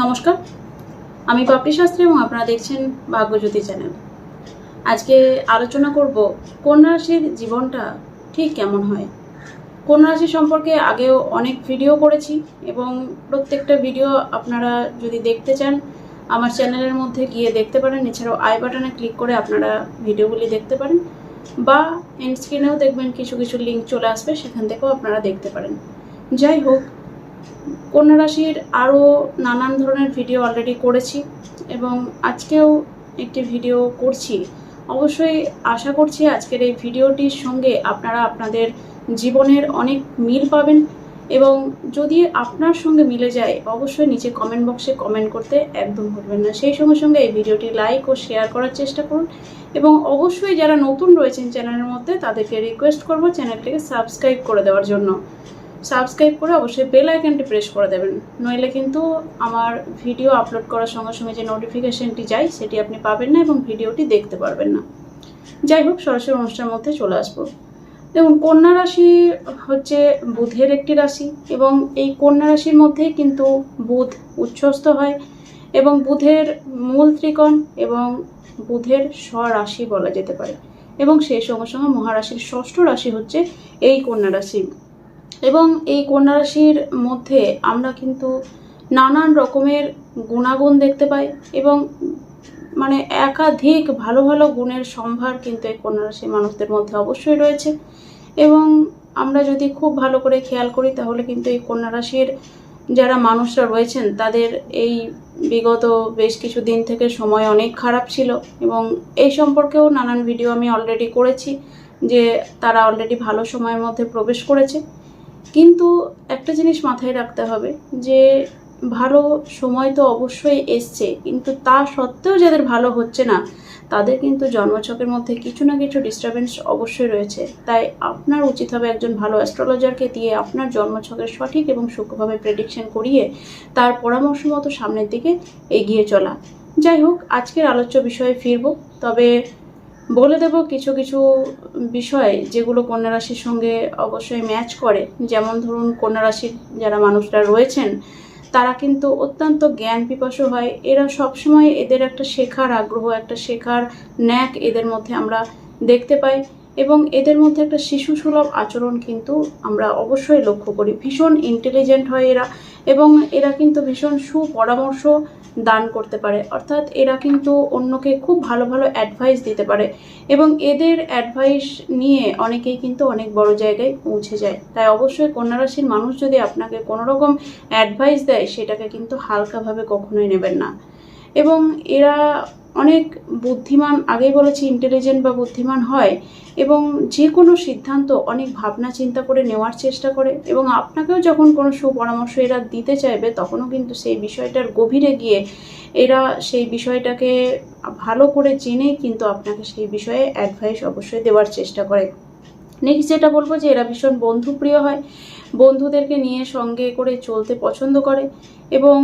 নমস্কার। আমি পাপড়ি শাস্ত্রী এবং আপনারা দেখছেন ভাগ্যজ্যোতি চ্যানেল। আজকে আলোচনা করব কন্যা রাশির জীবনটা ঠিক কেমন হয়? কন্যা রাশি সম্পর্কে আগেও অনেক ভিডিও করেছি এবং প্রত্যেকটা ভিডিও আপনারা যদি দেখতে চান, আমার চ্যানেলের মধ্যে গিয়ে দেখতে পারেন। এছাড়াও আই বাটনে ক্লিক করে আপনারা ভিডিওগুলি দেখতে পারেন বা এন্ড স্ক্রিনেও দেখবেন কিছু কিছু লিঙ্ক চলে আসবে, সেখান থেকেও আপনারা দেখতে পারেন। যাই হোক কন্যা রাশির আরও নানান ধরনের ভিডিও অলরেডি করেছি এবং আজকেও একটি ভিডিও করছি। অবশ্যই আশা করছি আজকের এই ভিডিওটির সঙ্গে আপনারা আপনাদের জীবনের অনেক মিল পাবেন এবং যদি আপনার সঙ্গে মিলে যায়, অবশ্যই নিচে কমেন্ট বক্সে কমেন্ট করতে একদম ভুলবেন না। সেই সঙ্গে সঙ্গে এই ভিডিওটি লাইক ও শেয়ার করার চেষ্টা করুন এবং অবশ্যই যারা নতুন রয়েছেন চ্যানেলের মধ্যে, তাদেরকে রিকোয়েস্ট করব চ্যানেলটিকে সাবস্ক্রাইব করে দেওয়ার জন্য। সাবস্ক্রাইব করে অবশ্যই বেল আইকনটি প্রেস করে দেবেন। নইলে কিন্তু আমার ভিডিও আপলোড করার সঙ্গে সঙ্গে যে নোটিফিকেশনটি যায়, সেটি আপনি পাবেন না এবং ভিডিওটি দেখতে পারবেন না। যাই হোক, সরাসরি অনুষ্ঠানের মধ্যে চলে আসব। দেখুন, কন্যা রাশি হচ্ছে বুধের একটি রাশি এবং এই কন্যা রাশির মধ্যেই কিন্তু বুধ উচ্ছ্বস্ত হয় এবং বুধের মূল ত্রিকোণ এবং বুধের স্বরাশি বলা যেতে পারে এবং সেই সঙ্গে সঙ্গে মহারাশির ষষ্ঠ রাশি হচ্ছে এই কন্যা রাশি। এবং এই কন্যা রাশির মধ্যে আমরা কিন্তু নানান রকমের গুণাগুণ দেখতে পাই এবং মানে একাধিক ভালো ভালো গুণের সম্ভার কিন্তু এই কন্যা রাশির মানুষদের মধ্যে অবশ্যই রয়েছে। এবং আমরা যদি খুব ভালো করে খেয়াল করি তাহলে কিন্তু এই কন্যা রাশির যারা মানুষরা রয়েছেন তাদের এই বিগত বেশ কিছু দিন থেকে সময় অনেক খারাপ ছিল এবং এই সম্পর্কেও নানান ভিডিও আমি অলরেডি করেছি যে তারা অলরেডি ভালো সময়ের মধ্যে প্রবেশ করেছে। কিন্তু একটা জিনিস মাথায় রাখতে হবে যে ভালো সময় তো অবশ্যই এসছে, কিন্তু তা সত্ত্বেও যাদের ভালো হচ্ছে না, তাদের কিন্তু জন্মছকের মধ্যে কিছু না কিছু ডিস্টারবেন্স অবশ্যই রয়েছে। তাই আপনার উচিত হবে একজন ভালো অ্যাস্ট্রোলজারকে দিয়ে আপনার জন্মছকের সঠিক এবং সূক্ষ্মভাবে প্রেডিকশন করিয়ে তার পরামর্শ মতো সামনের দিকে এগিয়ে চলা। যাই হোক, আজকের আলোচ্য বিষয়ে ফিরব, তবে বলে দেব কিছু কিছু বিষয় যেগুলো কন্যা রাশির সঙ্গে অবশ্যই ম্যাচ করে। যেমন ধরুন, কন্যা রাশির যারা মানুষরা রয়েছেন, তারা কিন্তু অত্যন্ত জ্ঞান পিপাসু হয়। এরা সবসময় এদের একটা শেখার আগ্রহ, একটা শেখার ন্যাক এদের মধ্যে আমরা দেখতে পাই। এবং এদের মধ্যে একটা শিশু সুলভ আচরণ কিন্তু আমরা অবশ্যই লক্ষ্য করি। ভীষণ ইন্টেলিজেন্ট হয় এরা এবং এরা কিন্তু ভীষণ সুপরামর্শ দান করতে পারে। অর্থাৎ এরা কিন্তু অন্যকে খুব ভালো ভালো অ্যাডভাইস দিতে পারে এবং এদের অ্যাডভাইস নিয়ে অনেকেই কিন্তু অনেক বড় জায়গায় পৌঁছে যায়। তাই অবশ্যই কন্যা রাশির মানুষ যদি আপনাকে কোনো রকম অ্যাডভাইস দেয়, সেটাকে কিন্তু হালকাভাবে কখনোই নেবেন না। এবং এরা অনেক বুদ্ধিমান, আগেই বলেছি ইন্টেলিজেন্ট বা বুদ্ধিমান হয় এবং যে কোনো সিদ্ধান্ত অনেক ভাবনা চিন্তা করে নেওয়ার চেষ্টা করে এবং আপনাকেও যখন কোনো সুপরামর্শ এরা দিতে চাইবে, তখনও কিন্তু সেই বিষয়টার গভীরে গিয়ে এরা সেই বিষয়টাকে ভালো করে জেনেই কিন্তু আপনাকে সেই বিষয়ে অ্যাডভাইস অবশ্যই দেওয়ার চেষ্টা করে। নেক্সট যেটা বলব যে, এরা ভীষণ বন্ধুপ্রিয় হয়। বন্ধুদেরকে নিয়ে সঙ্গে করে চলতে পছন্দ করে এবং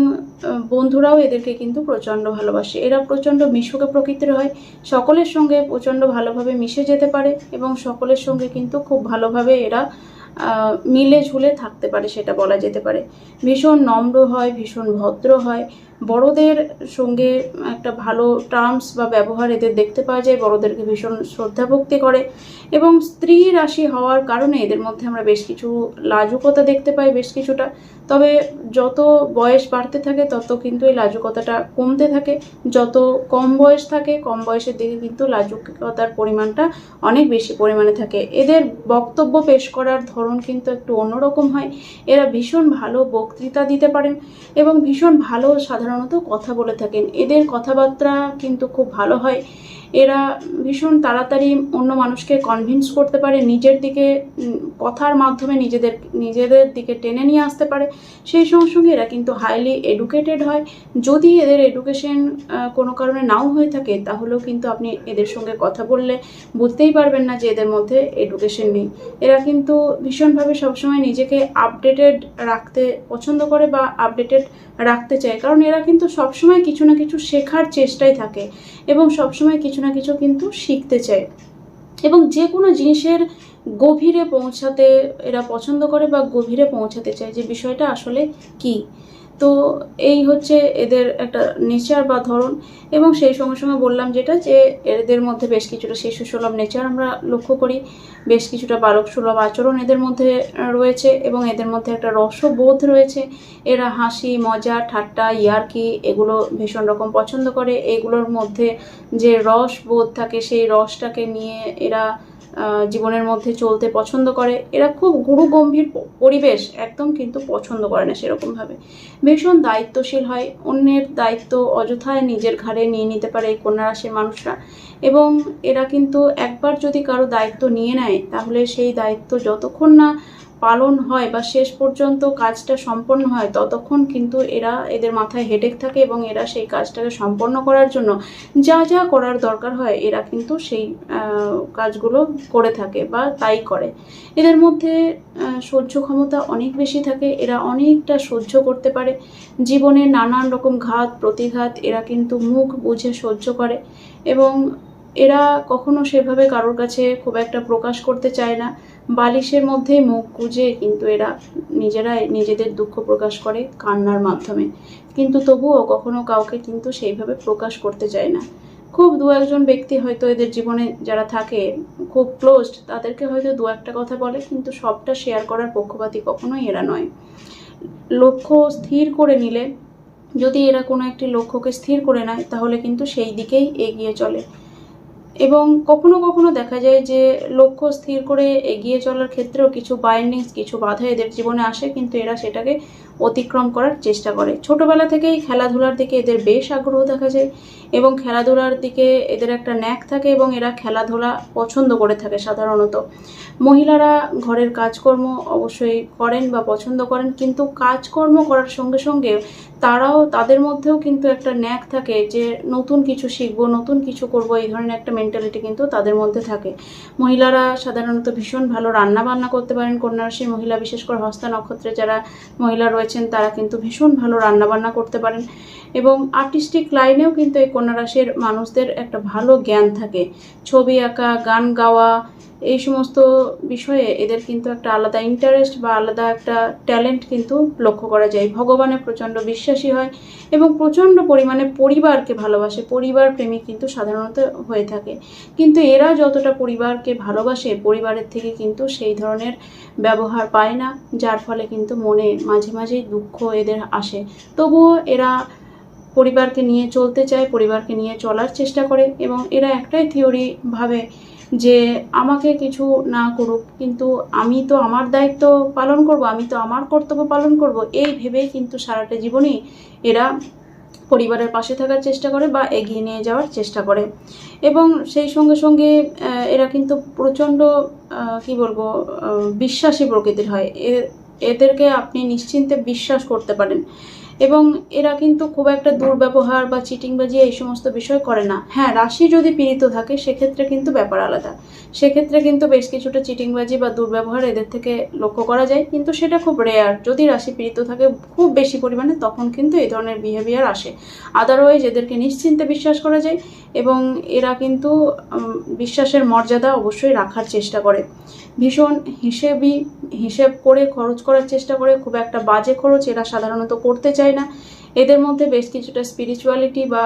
বন্ধুরাও এদেরকে কিন্তু প্রচণ্ড ভালোবাসে। এরা প্রচণ্ড মিশুকে প্রকৃতির হয়, সকলের সঙ্গে প্রচণ্ড ভালোভাবে মিশে যেতে পারে এবং সকলের সঙ্গে কিন্তু খুব ভালোভাবে এরা মিলে ঝুলে থাকতে পারে, সেটা বলা যেতে পারে। ভীষণ নম্র হয়, ভীষণ ভদ্র হয় বড়দের সঙ্গে একটা ভালো টার্মস বা ব্যবহার এদের দেখতে পাওয়া যায়, বড়দেরকে ভীষণ শ্রদ্ধা ভক্তি করে এবং স্ত্রী রাশি হওয়ার কারণে এদের মধ্যে আমরা বেশ কিছু লাজুকতা দেখতে পাই, বেশ কিছুটা তবে যত বয়স বাড়তে থাকে, তত কিন্তু এই লাজুকতাটা কমতে থাকে। যত কম বয়স থাকে, কম বয়সের দিকে কিন্তু লাজুকতার পরিমাণটা অনেক বেশি পরিমাণে থাকে। এদের বক্তব্য পেশ করার ধরন কিন্তু একটু অন্যরকম হয়। এরা ভীষণ ভালো বক্তৃতা দিতে পারেন এবং ভীষণ ভালো সাধারণত কথা বলে থাকেন। এদের কথাবার্তা কিন্তু খুব ভালো হয়। এরা ভীষণ তাড়াতাড়ি অন্য মানুষকে কনভিন্স করতে পারে, নিজের দিকে কথার মাধ্যমে নিজেদের নিজেদের দিকে টেনে নিয়ে আসতে পারে। সেই সঙ্গে সঙ্গে এরা কিন্তু হাইলি এডুকেটেড হয়। যদি এদের এডুকেশন কোনো কারণে নাও হয়ে থাকে, তাহলেও কিন্তু আপনি এদের সঙ্গে কথা বললে বুঝতেই পারবেন না যে এদের মধ্যে এডুকেশন নেই। এরা কিন্তু ভীষণভাবে সবসময় নিজেকে আপডেটেড রাখতে পছন্দ করে বা আপডেটেড রাখতে চায়। কারণ এরা কিন্তু সবসময় কিছু না কিছু শেখার চেষ্টায় থাকে এবং সবসময় কিছু না কিছু কিন্তু শিখতে চায়। এবং যে কোনো জিনিসের গভীরে পৌঁছাতে এরা পছন্দ করে বা গভীরে পৌঁছাতে চায় যে বিষয়টা আসলে কি। তো এই হচ্ছে এদের একটা নেচার বা ধরন এবং সেই সঙ্গে সঙ্গে বললাম যেটা যে এদের মধ্যে বেশ কিছুটা শিশু সুলভ নেচার আমরা লক্ষ্য করি, বেশ কিছুটা বালক সুলভ আচরণ এদের মধ্যে রয়েছে এবং এদের মধ্যে একটা রসবোধ রয়েছে। এরা হাসি, মজা, ঠাট্টা, ইয়ার্কি এগুলো ভীষণ রকম পছন্দ করে। এগুলোর মধ্যে যে রস বোধ থাকে সেই রসটাকে নিয়ে এরা জীবনের মধ্যে চলতে পছন্দ করে। এরা খুব গুরু গম্ভীর পরিবেশ, একদম কিন্তু পছন্দ করে না সেরকমভাবে। ভীষণ দায়িত্বশীল হয়, অন্যের দায়িত্ব অযথায় নিজের ঘাড়ে নিয়ে নিতে পারে এই কন্যা রাশির মানুষরা। এবং এরা কিন্তু একবার যদি কারও দায়িত্ব নিয়ে নেয়, তাহলে সেই দায়িত্ব যতক্ষণ না পালন হয় বা শেষ পর্যন্ত কাজটা সম্পন্ন হয়, ততক্ষণ কিন্তু এরা এদের মাথায় হেডেক থাকে এবং এরা সেই কাজটাকে সম্পন্ন করার জন্য যা যা করার দরকার হয়, এরা কিন্তু সেই কাজগুলো করে থাকে বা তাই করে। এদের মধ্যে সহ্য ক্ষমতা অনেক বেশি থাকে, এরা অনেকটা সহ্য করতে পারে। জীবনে নানান রকম ঘাত, প্রতিঘাত এরা কিন্তু মুখ বুঝে সহ্য করে এবং এরা কখনো সেভাবে কারোর কাছে খুব একটা প্রকাশ করতে চায় না। বালিশের মধ্যে মুখ গুজে কিন্তু এরা নিজেরাই নিজেদের দুঃখ প্রকাশ করে কান্নার মাধ্যমে। কিন্তু তবুও কখনো কাউকে কিন্তু সেইভাবে প্রকাশ করতে চায় না। খুব দু একজন ব্যক্তি হয়তো এদের জীবনে যারা থাকে, খুব ক্লোজড তাদেরকে হয়তো দু একটা কথা বলে, কিন্তু সবটা শেয়ার করার পক্ষপাতী কখনোই এরা নয়। লক্ষ্য স্থির করে নিলে, যদি এরা কোনো একটি লক্ষ্যকে স্থির করে নেয়, তাহলে কিন্তু সেই দিকেই এগিয়ে চলে। এবং কখনো কখনো দেখা যায় যে লক্ষ্য স্থির করে এগিয়ে চলার ক্ষেত্রেও কিছু বাইন্ডিংস কিছু বাধা এদের জীবনে আসে, কিন্তু এরা সেটাকে অতিক্রম করার চেষ্টা করে। ছোটবেলা থেকেই খেলাধুলার দিকে এদের বেশ আগ্রহ দেখা যায় এবং খেলাধুলার দিকে এদের একটা ন্যাক থাকে এবং এরা খেলাধুলা পছন্দ করে থাকে সাধারণত। মহিলারা ঘরের কাজকর্ম অবশ্যই করেন বা পছন্দ করেন, কিন্তু কাজকর্ম করার সঙ্গে সঙ্গে তারাও তাদের মধ্যেও কিন্তু একটা ন্যাক থাকে যে নতুন কিছু শিখব, নতুন কিছু করব, এই ধরনের একটা মেন্টালিটি কিন্তু তাদের মধ্যে থাকে। মহিলারা সাধারণত ভীষণ ভালো রান্না বান্না করতে পারেন। কন্যা রাশির মহিলা বিশেষ করে হস্তা নক্ষত্রে যারা মহিলা রয়েছেন তারা কিন্তু ভীষণ ভালো রান্নাবান্না করতে পারেন এবং আর্টিস্টিক লাইনেও কিন্তু এই কন্যা রাশির মানুষদের একটা ভালো জ্ঞান থাকে। ছবি আঁকা, গান গাওয়া এই সমস্ত বিষয়ে এদের কিন্তু একটা আলাদা ইন্টারেস্ট বা আলাদা একটা ট্যালেন্ট কিন্তু লক্ষ্য করা যায়। ভগবানে প্রচণ্ড বিশ্বাসী হয় এবং প্রচণ্ড পরিমাণে পরিবারকে ভালোবাসে। পরিবার প্রেমিক কিন্তু সাধারণত হয়ে থাকে। কিন্তু এরা যতটা পরিবারকে ভালোবাসে, পরিবারের থেকে কিন্তু সেই ধরনের ব্যবহার পায় না, যার ফলে কিন্তু মনে মাঝে মাঝেই দুঃখ এদের আসে। তবুও এরা পরিবারকে নিয়ে চলতে চায়, পরিবারকে নিয়ে চলার চেষ্টা করে এবং এরা একটাই থিওরি ভাবে যে আমাকে কিছু না করুক, কিন্তু আমি তো আমার দায়িত্ব পালন করব, আমি তো আমার কর্তব্য পালন করব, এই ভেবেই কিন্তু সারাটা জীবনই এরা পরিবারের পাশে থাকার চেষ্টা করে বা এগিয়ে নিয়ে যাওয়ার চেষ্টা করে। এবং সেই সঙ্গে সঙ্গে এরা কিন্তু প্রচণ্ড কি বলব বিশ্বাসী প্রকৃতির হয়। এদেরকে আপনি নিশ্চিন্তে বিশ্বাস করতে পারেন। এবং এরা কিন্তু খুব একটা দুর্ব্যবহার বা চিটিংবাজি এই সমস্ত বিষয় করে না। হ্যাঁ রাশি যদি পীড়িত থাকে, সেক্ষেত্রে কিন্তু ব্যাপার আলাদা। সেক্ষেত্রে কিন্তু বেশ কিছুটা চিটিংবাজি বা দুর্ব্যবহার এদের থেকে লক্ষ্য করা যায়, কিন্তু সেটা খুব রেয়ার যদি রাশি পীড়িত থাকে খুব বেশি পরিমাণে, তখন কিন্তু এই ধরনের বিহেভিয়ার আসে। আদারওয়াইজ এদেরকে নিশ্চিন্তে বিশ্বাস করা যায় এবং এরা কিন্তু বিশ্বাসের মর্যাদা অবশ্যই রাখার চেষ্টা করে। ভীষণ হিসেবি হিসেব করে, খরচ করার চেষ্টা করে, খুব একটা বাজে খরচ এরা সাধারণত করতে চায় না। এদের মধ্যে বেশ কিছুটা স্পিরিচুয়ালিটি বা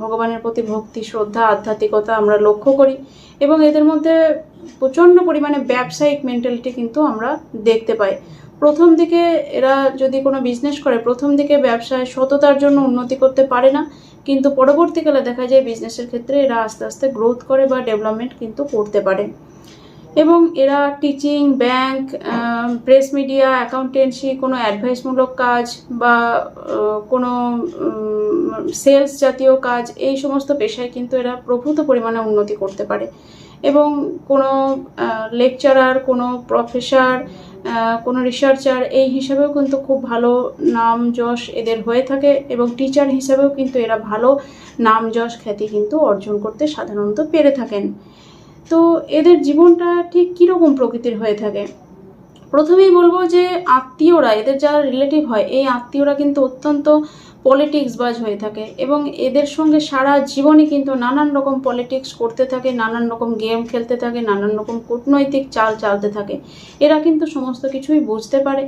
ভগবানের প্রতি ভক্তি, শ্রদ্ধা, আধ্যাত্মিকতা আমরা লক্ষ্য করি এবং এদের মধ্যে প্রচণ্ড পরিমাণে ব্যবসায়িক মেন্টালিটি কিন্তু আমরা দেখতে পাই। প্রথম দিকে এরা যদি কোনো বিজনেস করে, প্রথম দিকে ব্যবসায় সততার জন্য উন্নতি করতে পারে না, কিন্তু পরবর্তীকালে দেখা যায় বিজনেসের ক্ষেত্রে এরা আস্তে আস্তে গ্রোথ করে বা ডেভেলপমেন্ট কিন্তু করতে পারে। এবং এরা teaching bank press media accountancy কোনো অ্যাডভাইসমূলক কাজ বা কোনো সেলস জাতীয় কাজ, এই সমস্ত পেশায় কিন্তু এরা প্রভূত পরিমাণে উন্নতি করতে পারে। এবং কোনো লেকচারার কোনো প্রফেসর কোনো রিসার্চার এই হিসাবেও কিন্তু খুব ভালো নাম যশ এদের হয়ে থাকে এবং টিচার হিসাবেও কিন্তু এরা ভালো নাম যশ খ্যাতি কিন্তু অর্জন করতে সাধারণত পেরে থাকেন। তো এদের জীবনটা ঠিক কীরকম প্রকৃতির হয়ে থাকে? প্রথমেই বলব যে আত্মীয়রা, এদের যারা রিলেটিভ হয়, এই আত্মীয়রা কিন্তু অত্যন্ত পলিটিক্স বাজ হয়ে থাকে এবং এদের সঙ্গে সারা জীবনই কিন্তু নানান রকম পলিটিক্স করতে থাকে, নানান রকম গেম খেলতে থাকে, নানান রকম কূটনৈতিক চাল চালতে থাকে। এরা কিন্তু সমস্ত কিছুই বুঝতে পারে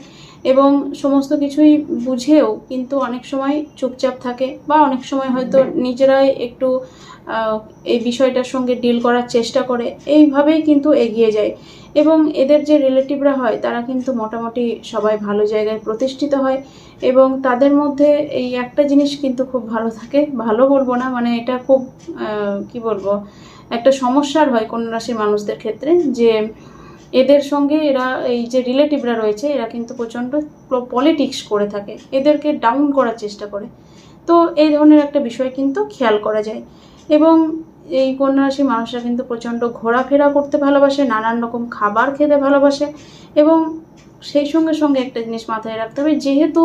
এবং সমস্ত কিছুই বুঝেও কিন্তু অনেক সময় চুপচাপ থাকে বা অনেক সময় হয়তো নিজেরাই একটু এই বিষয়টার সঙ্গে ডিল করার চেষ্টা করে। এইভাবেই কিন্তু এগিয়ে যায়। এবং এদের যে রিলেটিভরা হয়, তারা কিন্তু মোটামুটি সবাই ভালো জায়গায় প্রতিষ্ঠিত হয় এবং তাদের মধ্যে এই একটা জিনিস কিন্তু খুব ভালো থাকে, ভালো বলব না মানে এটা খুব কি বলব, একটা সমস্যার হয় কন্যা রাশির মানুষদের ক্ষেত্রে যে এদের সঙ্গে এরা, এই যে রিলেটিভরা রয়েছে, এরা কিন্তু প্রচণ্ড পলিটিক্স করে থাকে, এদেরকে ডাউন করার চেষ্টা করে। তো এই ধরনের একটা বিষয় কিন্তু খেয়াল করা যায় এবং এই কন্যা মানুষরা কিন্তু প্রচণ্ড ঘোরাফেরা করতে ভালোবাসে, নানান রকম খাবার খেতে ভালোবাসে এবং সেই সঙ্গে সঙ্গে একটা জিনিস মাথায় রাখতে হবে, যেহেতু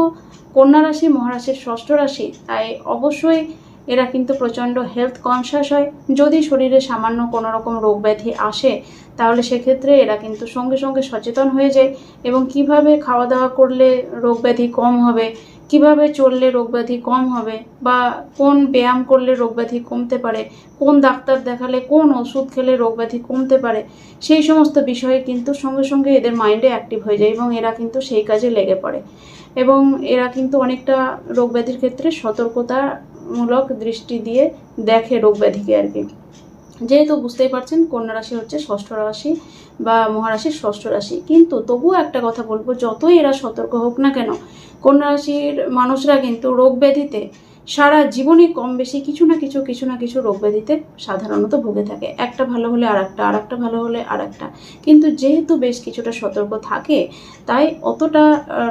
কন্যা রাশি মহারাশির ষষ্ঠ রাশি, তাই অবশ্যই এরা কিন্তু প্রচণ্ড হেলথ কনসিয়াস হয়। যদি শরীরে সামান্য কোনো রকম রোগ ব্যাধি আসে, তাহলে সেক্ষেত্রে এরা কিন্তু সঙ্গে সঙ্গে সচেতন হয়ে যায় এবং কীভাবে খাওয়া দাওয়া করলে রোগ ব্যাধি কম হবে কীভাবে চললে রোগ ব্যাধি কম হবে বা কোন ব্যায়াম করলে রোগ ব্যাধি কমতে পারে, কোন ডাক্তার দেখালে কোন ওষুধ খেলে রোগ ব্যাধি কমতে পারে, সেই সমস্ত বিষয়ে কিন্তু সঙ্গে সঙ্গে এদের মাইন্ডে অ্যাক্টিভ হয়ে যায় এবং এরা কিন্তু সেই কাজে লেগে পড়ে। এবং এরা কিন্তু অনেকটা রোগ ব্যাধির ক্ষেত্রে সতর্কতামূলক দৃষ্টি দিয়ে দেখে রোগ ব্যাধিকে আর কি। যেহেতু বুঝতেই পারছেন, কন্যা রাশি হচ্ছে ষষ্ঠ রাশি বা মহারাশির ষষ্ঠ রাশি। কিন্তু তবুও একটা কথা বলব, যতই এরা সতর্ক হোক না কেন, কন্যা রাশির মানুষরা কিন্তু রোগ ব্যাধিতে সারা জীবনে কম বেশি কিছু না কিছু কিছু না কিছু রোগ ব্যাধিতে সাধারণত ভুগে থাকে। একটা ভালো হলে আর একটা আর একটা ভালো হলে আর একটা কিন্তু যেহেতু বেশ কিছুটা সতর্ক থাকে, তাই অতটা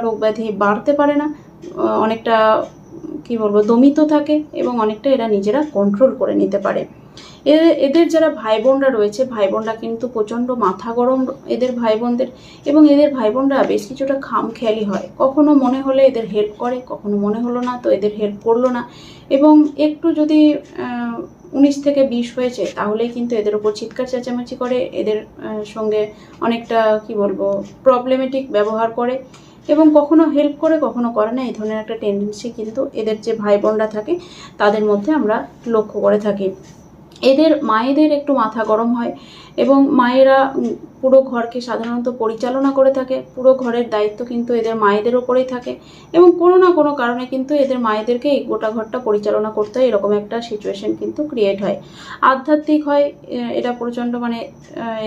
রোগ ব্যাধি বাড়তে পারে না। অনেকটা, কি বলব, দমিত থাকে এবং অনেকটা এরা নিজেরা কন্ট্রোল করে নিতে পারে। এদের যারা ভাই বোনরা রয়েছে ভাই বোনরা কিন্তু প্রচণ্ড মাথা গরম এদের ভাই বোনদের এবং এদের ভাই বোনরা বেশ কিছুটা খাম খেয়ালি হয়। কখনো মনে হলে এদের হেল্প করে, কখনো মনে হলো না, তো এদের হেল্প করল না। এবং একটু যদি উনিশ থেকে বিশ হয়েছে, তাহলেই কিন্তু এদের উপর চিৎকার চেঁচামেচি করে, এদের সঙ্গে অনেকটা, কি বলব প্রবলেমেটিক ব্যবহার করে। এবং কখনো হেল্প করে, কখনো করে না, এই ধরনের একটা টেন্ডেন্সি কিন্তু এদের যে ভাই বোনরা থাকে, তাদের মধ্যে আমরা লক্ষ্য করে থাকি। এদের, মায়েদের একটু মাথা গরম হয় এবং মায়েরা পুরো ঘরকে সাধারণত পরিচালনা করে থাকে। পুরো ঘরের দায়িত্ব কিন্তু এদের মায়েদের ওপরেই থাকে এবং কোনো না কোনো কারণে কিন্তু এদের মায়েদেরকে এই গোটা ঘরটা পরিচালনা করতে হয় এরকম একটা সিচুয়েশন কিন্তু ক্রিয়েট হয়। আধ্যাত্মিক হয় এটা প্রচণ্ড মানে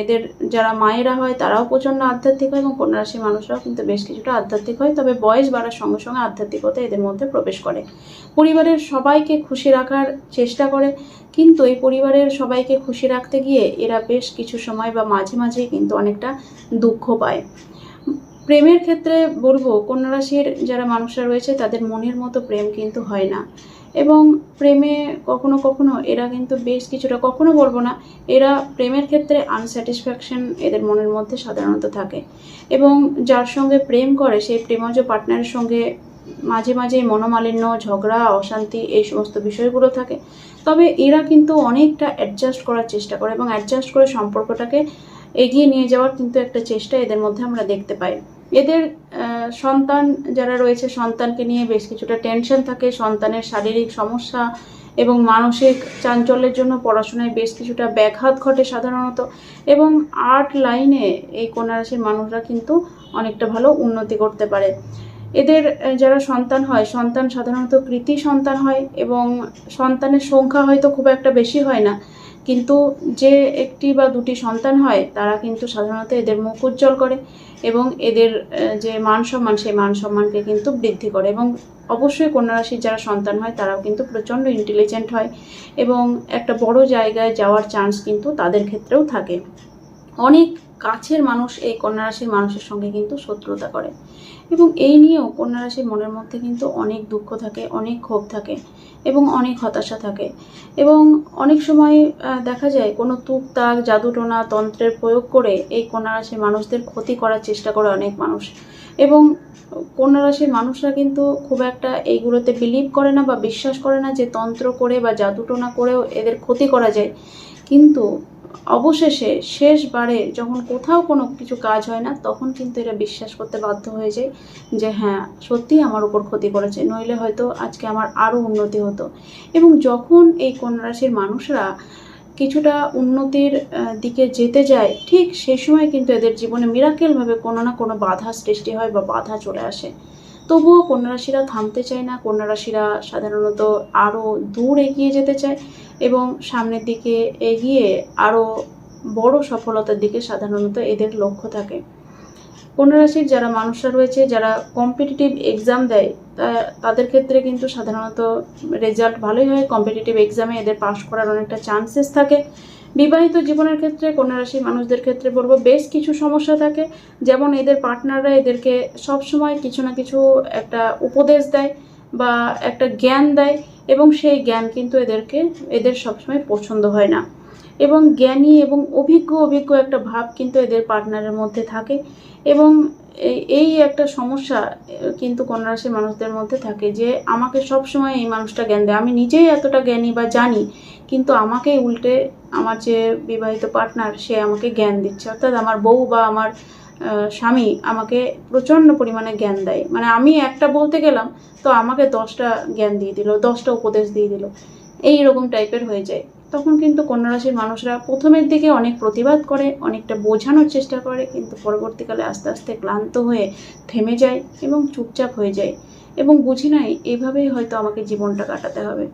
এদের যারা মায়েরা হয় তারাও প্রচণ্ড আধ্যাত্মিক হয় এবং কন্যারাশির মানুষরাও কিন্তু বেশ কিছুটা আধ্যাত্মিক হয়। তবে বয়স বাড়ার সঙ্গে সঙ্গে আধ্যাত্মিকতা এদের মধ্যে প্রবেশ করে। পরিবারের সবাইকে খুশি রাখার চেষ্টা করে। কিন্তু এই পরিবারের সবাইকে খুশি রাখতে গিয়ে এরা বেশ কিছু সময় বা মাঝে মাঝেই কিন্তু অনেকটা দুঃখ পায়। প্রেমের ক্ষেত্রে বলব, কন্যা রাশির যারা মানুষরা রয়েছে, তাদের মনের মতো প্রেম কিন্তু হয় না। এবং প্রেমে কখনো কখনো এরা কিন্তু বেশ কিছুটা, কখনো বলব না, এরা প্রেমের ক্ষেত্রে আনস্যাটিসফ্যাকশন এদের মনের মধ্যে সাধারণত থাকে। এবং যার সঙ্গে প্রেম করে, সেই প্রেমজ পার্টনারের সঙ্গে মাঝে মাঝে মনোমালিন্য, ঝগড়া, অশান্তি এই সমস্ত বিষয়গুলো থাকে। তবে এরা কিন্তু অনেকটা অ্যাডজাস্ট করার চেষ্টা করে এবং অ্যাডজাস্ট করে সম্পর্কটাকে এগিয়ে নিয়ে যাওয়ার কিন্তু একটা চেষ্টা এদের মধ্যে আমরা দেখতে পাই। এদের সন্তান যারা রয়েছে, সন্তানকে নিয়ে বেশ কিছুটা টেনশন থাকে। সন্তানের শারীরিক সমস্যা এবং মানসিক চাঞ্চল্যের জন্য পড়াশোনায় বেশ কিছুটা ব্যাঘাত ঘটে সাধারণত এবং আর্ট লাইনে এই কন্যা রাশির মানুষরা কিন্তু অনেকটা ভালো উন্নতি করতে পারে। এদের যারা সন্তান হয়, সন্তান সাধারণত কৃতি সন্তান হয় এবং সন্তানের সংখ্যা হয়তো খুব একটা বেশি হয় না। কিন্তু যে একটি বা দুটি সন্তান হয়, তারা কিন্তু সাধারণত এদের মুখ উজ্জ্বল করে এবং এদের যে মান সম্মান, সেই মান সম্মানকে কিন্তু বৃদ্ধি করে এবং অবশ্যই কন্যা রাশির যারা সন্তান হয়, তারাও কিন্তু প্রচণ্ড ইন্টেলিজেন্ট হয় এবং একটা বড় জায়গায় যাওয়ার চান্স কিন্তু তাদের ক্ষেত্রেও থাকে। অনেক কাছের মানুষ এই কন্যা রাশির মানুষের সঙ্গে কিন্তু শত্রুতা করে। এবং এই নিয়েও কন্যা রাশির মনের মধ্যে কিন্তু অনেক দুঃখ থাকে, অনেক ক্ষোভ থাকে এবং অনেক হতাশা থাকে। এবং অনেক সময় দেখা যায় কোনো তুকতাক জাদুটোনা তন্ত্রের প্রয়োগ করে এই কন্যা রাশির মানুষদের ক্ষতি করার চেষ্টা করে অনেক মানুষ। এবং কন্যা রাশির মানুষরা কিন্তু খুব একটা এইগুলোতে বিলিভ করে না বা বিশ্বাস করে না যে তন্ত্র করে বা জাদুটোনা করেও এদের ক্ষতি করা যায়। কিন্তু অবশেষে শেষবারে যখন কোথাও কোনো কিছু কাজ হয় না, তখন কিন্তু এরা বিশ্বাস করতে বাধ্য হয়ে যায় যে হ্যাঁ সত্যিই আমার উপর ক্ষতি করেছে। নইলে হয়তো আজকে আমার আরও উন্নতি হতো। এবং যখন এই কন্যা রাশির মানুষরা কিছুটা উন্নতির দিকে যেতে যায়, ঠিক সেই সময় কিন্তু এদের জীবনে মিরাকেলভাবে কোনো না কোনো বাধা সৃষ্টি হয় বা বাধা চলে আসে। তবুও কন্যা রাশিরা থামতে চায় না। কন্যা রাশিরা সাধারণত আরও দূর এগিয়ে যেতে চায় এবং সামনের দিকে এগিয়ে আরও বড় সফলতার দিকে সাধারণত এদের লক্ষ্য থাকে। কন্যা রাশির যারা মানুষরা রয়েছে, যারা কম্পিটিটিভ এক্সাম দেয় তাদের ক্ষেত্রে কিন্তু সাধারণত রেজাল্ট ভালোই হয়। কম্পিটিটিভ এক্সামে এদের পাশ করার অনেকটা চান্সেস থাকে। বিবাহিত জীবনের ক্ষেত্রে রাশির মানুষদের ক্ষেত্রে বলব, বেশ কিছু সমস্যা থাকে। যেমন এদের পার্টনাররা এদেরকে সবসময় কিছু না কিছু একটা উপদেশ দেয় বা একটা জ্ঞান দেয় এবং সেই জ্ঞান কিন্তু এদেরকে, এদের সবসময় পছন্দ হয় না। এবং জ্ঞানী এবং অভিজ্ঞ অভিজ্ঞ একটা ভাব কিন্তু এদের পার্টনারের মধ্যে থাকে এবং এই- একটা সমস্যা কিন্তু কন্যা রাশির মানুষদের মধ্যে থাকে যে আমাকে সব সময় এই মানুষটা জ্ঞান দেয়। আমি নিজেই এতটা জ্ঞানী বা জানি কিন্তু আমাকে উল্টে আমার যে বিবাহিত পার্টনার সে আমাকে জ্ঞান দিচ্ছে। অর্থাৎ আমার বউ বা আমার স্বামী আমাকে প্রচণ্ড পরিমাণে জ্ঞান দেয়। মানে আমি একটা বলতে গেলাম, তো আমাকে দশটা জ্ঞান দিয়ে দিল, দশটা উপদেশ দিয়ে দিল। এই রকম টাইপের হয়ে যায়। তখন কিন্তু কন্যা রাশির মানুষরা প্রথমের দিকে অনেক প্রতিবাদ করে, অনেকটা বোঝানোর চেষ্টা করে, কিন্তু পরবর্তীকালে আস্তে আস্তে ক্লান্ত হয়ে থেমে যায় এবং চুপচাপ হয়ে যায়। এবং বুঝি নাই এইভাবেই হয়তো আমাকে জীবনটা কাটাতে হবে।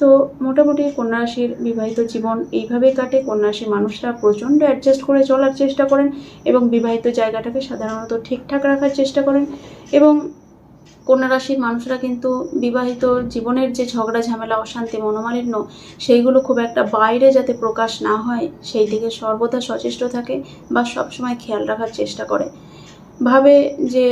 তো মোটামুটি কন্যারাশির বিবাহিত জীবন এইভাবেই কাটে। কন্যারাশির মানুষরা প্রচণ্ড অ্যাডজাস্ট করে চলার চেষ্টা করেন এবং বিবাহিত জায়গাটাকে সাধারণত ঠিকঠাক রাখার চেষ্টা করেন এবং কন্যা রাশির মানুষরা কিন্তু বিবাহিত জীবনের যে ঝগড়া, ঝামেলা, অশান্তি, মনোমালিন্য সেইগুলো খুব একটা বাইরে যাতে প্রকাশ না হয় সেই দিকে সর্বদা সচেষ্ট থাকে বা সবসময় খেয়াল রাখার চেষ্টা করে। ভাবে যে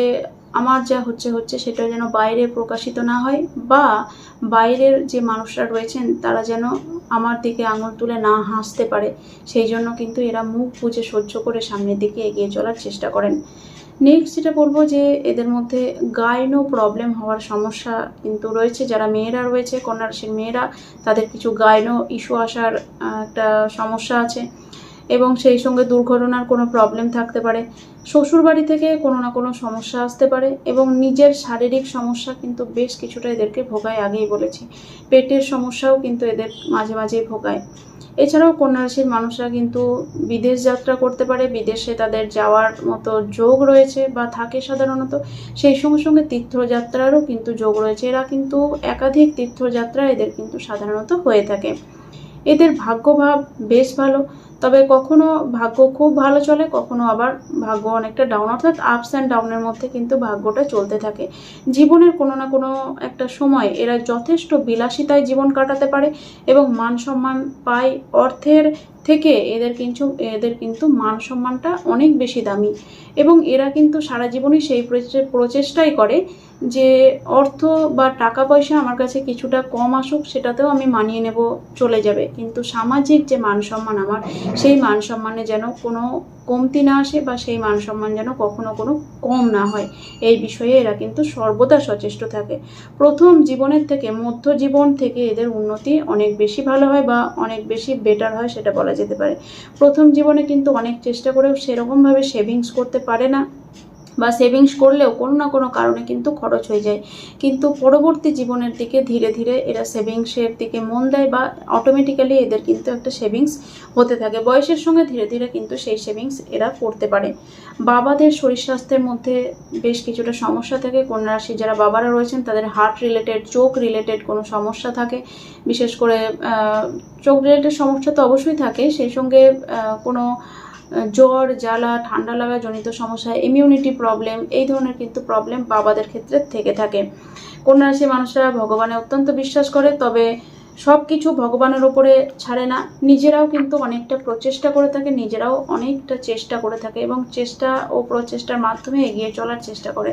আমার যা হচ্ছে হচ্ছে সেটা যেন বাইরে প্রকাশিত না হয় বা বাইরের যে মানুষরা রয়েছেন, তারা যেন আমার দিকে আঙুল তুলে না হাসতে পারে। সেই জন্য কিন্তু এরা মুখ বুজে সহ্য করে সামনের দিকে এগিয়ে চলার চেষ্টা করেন। নেক্সট যেটা বলব যে, এদের মধ্যে গাইনো প্রবলেম হওয়ার সমস্যা কিন্তু রয়েছে। যারা মেয়েরা রয়েছে কন্যা রাশির মেয়েরা, তাদের কিছু গাইনো ইস্যু আসার একটা সমস্যা আছে। এবং সেই সঙ্গে দুর্ঘটনার কোনো প্রবলেম থাকতে পারে। শ্বশুর বাড়ি থেকে কোনো না কোনো সমস্যা আসতে পারে এবং নিজের শারীরিক সমস্যা কিন্তু বেশ কিছুটা এদেরকে ভোগায় আগেই বলেছি। পেটের সমস্যাও কিন্তু এদের মাঝে মাঝেই ভোগায়। এছাড়াও কন্যা রাশির মানুষরা কিন্তু বিদেশ যাত্রা করতে পারে। বিদেশে তাদের যাওয়ার মতো যোগ রয়েছে বা থাকে সাধারণত। সেই সঙ্গে সঙ্গে তীর্থযাত্রারও কিন্তু যোগ রয়েছে। এরা কিন্তু একাধিক তীর্থযাত্রা এদের কিন্তু সাধারণত হয়ে থাকে। এদের ভাগ্যভাব বেশ ভালো। তবে কখনো ভাগ্য খুব ভালো চলে, কখনো আবার ভাগ্য অনেকটা ডাউন অর্থাৎ আপস অ্যান্ড ডাউনের মধ্যে কিন্তু ভাগ্যটা চলতে থাকে। জীবনের কোনো না কোনো একটা সময় এরা যথেষ্ট বিলাসিতায় জীবন কাটাতে পারে এবং মান সম্মান পায় অর্থের থেকে এদের কিন্তু এদের কিন্তু মান সম্মানটা অনেক বেশি দামি। এবং এরা কিন্তু সারা জীবনই সেই প্রচেষ্টাই করে যে অর্থ বা টাকা পয়সা আমার কাছে কিছুটা কম আসুক, সেটাতেও আমি মানিয়ে নেব, চলে যাবে। কিন্তু সামাজিক যে মান সম্মান আমার, সেই মান সম্মানে যেন কোনো কমতি না আসে বা সেই মান সম্মান যেন কখনো কোনো কম না হয়। এই বিষয়ে এরা কিন্তু সর্বদা সচেষ্ট থাকে। প্রথম জীবনের থেকে মধ্য জীবন থেকে এদের উন্নতি অনেক বেশি ভালো হয় বা অনেক বেশি বেটার হয় সেটা বলা যেতে পারে। প্রথম জীবনে কিন্তু অনেক চেষ্টা করেও সেরকমভাবে সেভিংস করতে পারে না। বা সেভিংস করলেও কোনো না কোনো কারণে কিন্তু খরচ হয়ে যায়। কিন্তু পরবর্তী জীবনের দিকে ধীরে ধীরে এরা সেভিংসের দিকে মন দেয় বা অটোমেটিক্যালি এদের কিন্তু একটা সেভিংস হতে থাকে। বয়সের সঙ্গে ধীরে ধীরে কিন্তু সেই সেভিংস এরা করতে পারে। বাবাদের শরীর স্বাস্থ্যের মধ্যে বেশ কিছুটা সমস্যা থাকে। কন্যা যারা বাবারা রয়েছেন, তাদের হার্ট রিলেটেড চোখ রিলেটেড কোনো সমস্যা থাকে। বিশেষ করে চোখ রিলেটেড সমস্যা তো অবশ্যই থাকে। সেই সঙ্গে কোনো জ্বর, জ্বালা, ঠান্ডা লাগা, জনিত সমস্যা ইমিউনিটি প্রবলেম এই ধরনের কিন্তু প্রবলেম বাবাদের ক্ষেত্রে থেকে থাকে। কন্যা রাশির মানুষরা ভগবানে অত্যন্ত বিশ্বাস করে, তবে সব কিছু ভগবানের ওপরে ছাড়ে না। নিজেরাও কিন্তু অনেকটা প্রচেষ্টা করে থাকে, নিজেরাও অনেকটা চেষ্টা করে থাকে এবং চেষ্টা ও প্রচেষ্টার মাধ্যমে এগিয়ে চলার চেষ্টা করে।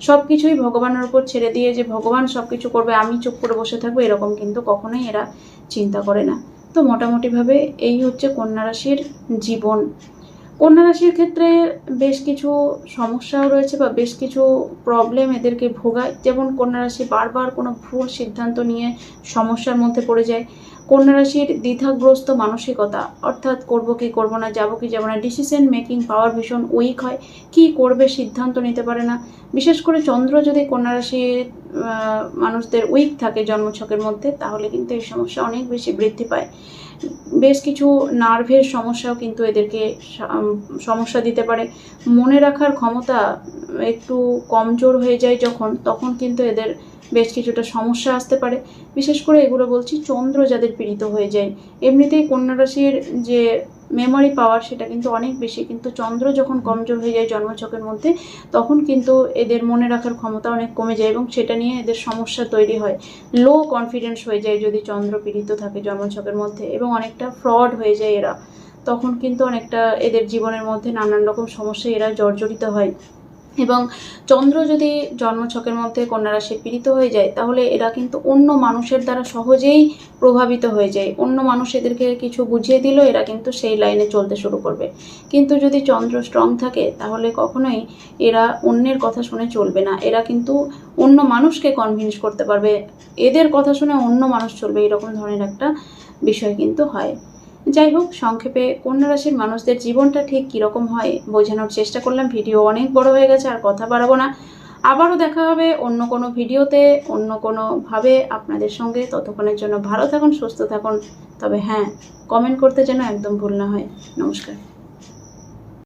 সব কিছুই ভগবানের উপর ছেড়ে দিয়ে যে ভগবান সব কিছু করবে, আমি চুপ করে বসে থাকব, এরকম কিন্তু কখনোই এরা চিন্তা করে না। তো মোটামুটিভাবে এই হচ্ছে কন্যা রাশির জীবন। কন্যা রাশির ক্ষেত্রে বেশ কিছু সমস্যাও রয়েছে বা বেশ কিছু প্রবলেম এদেরকে ভোগায়। যেমন কন্যা রাশি বারবার কোনো ভুল সিদ্ধান্ত নিয়ে সমস্যার মধ্যে পড়ে যায়। কন্যা রাশির দ্বিধাগ্রস্ত মানসিকতা, অর্থাৎ করব কি করব না, যাব কি যাব না ডিসিশন মেকিং পাওয়ার ভীষণ উইক হয়। কি করবে সিদ্ধান্ত নিতে পারে না। বিশেষ করে চন্দ্র যদি কন্যা রাশির মানুষদের উইক থাকে জন্মছকের মধ্যে, তাহলে কিন্তু এই সমস্যা অনেক বেশি বৃদ্ধি পায়। বেশ কিছু নার্ভের সমস্যাও কিন্তু এদেরকে সমস্যা দিতে পারে। মনে রাখার ক্ষমতা একটু কমজোর হয়ে যায় যখন, তখন কিন্তু এদের বেশ কিছুটা সমস্যা আসতে পারে। বিশেষ করে এগুলো বলছি চন্দ্র যাদের পীড়িত হয়ে যায়। এমনিতেই কন্যা রাশির যে মেমোরি পাওয়ার সেটা কিন্তু অনেক বেশি। কিন্তু চন্দ্র যখন কমজোর হয়ে যায় জন্মছকের মধ্যে, তখন কিন্তু এদের মনে রাখার ক্ষমতা অনেক কমে যায় এবং সেটা নিয়ে এদের সমস্যা তৈরি হয়। লো কনফিডেন্স হয়ে যায় যদি চন্দ্র পীড়িত থাকে জন্মছকের মধ্যে এবং অনেকটা ফ্রড হয়ে যায় এরা। তখন কিন্তু অনেকটা এদের জীবনের মধ্যে নানান রকম সমস্যায় এরা জর্জরিত হয়। এবং চন্দ্র যদি জন্মছকের মধ্যে কন্যা রাশি পীড়িত হয়ে যায়, তাহলে এরা কিন্তু অন্য মানুষের দ্বারা সহজেই প্রভাবিত হয়ে যায়। অন্য মানুষ এদেরকে কিছু বুঝিয়ে দিল, এরা কিন্তু সেই লাইনে চলতে শুরু করবে। কিন্তু যদি চন্দ্র স্ট্রং থাকে, তাহলে কখনোই এরা অন্যের কথা শুনে চলবে না। এরা কিন্তু অন্য মানুষকে কনভিন্স করতে পারবে। এদের কথা শুনে অন্য মানুষ চলবে, এরকম ধরনের একটা বিষয় কিন্তু হয়। যাই হোক, সংক্ষেপে কন্যা রাশির মানুষদের জীবনটা ঠিক কীরকম হয় বোঝানোর চেষ্টা করলাম। ভিডিও অনেক বড় হয়ে গেছে, আর কথা বাড়াবো না। আবারও দেখা হবে অন্য কোনো ভিডিওতে, অন্য কোনোভাবে আপনাদের সঙ্গে। ততক্ষণের জন্য ভালো থাকুন, সুস্থ থাকুন। তবে হ্যাঁ কমেন্ট করতে যেন একদম ভুল না হয়। নমস্কার।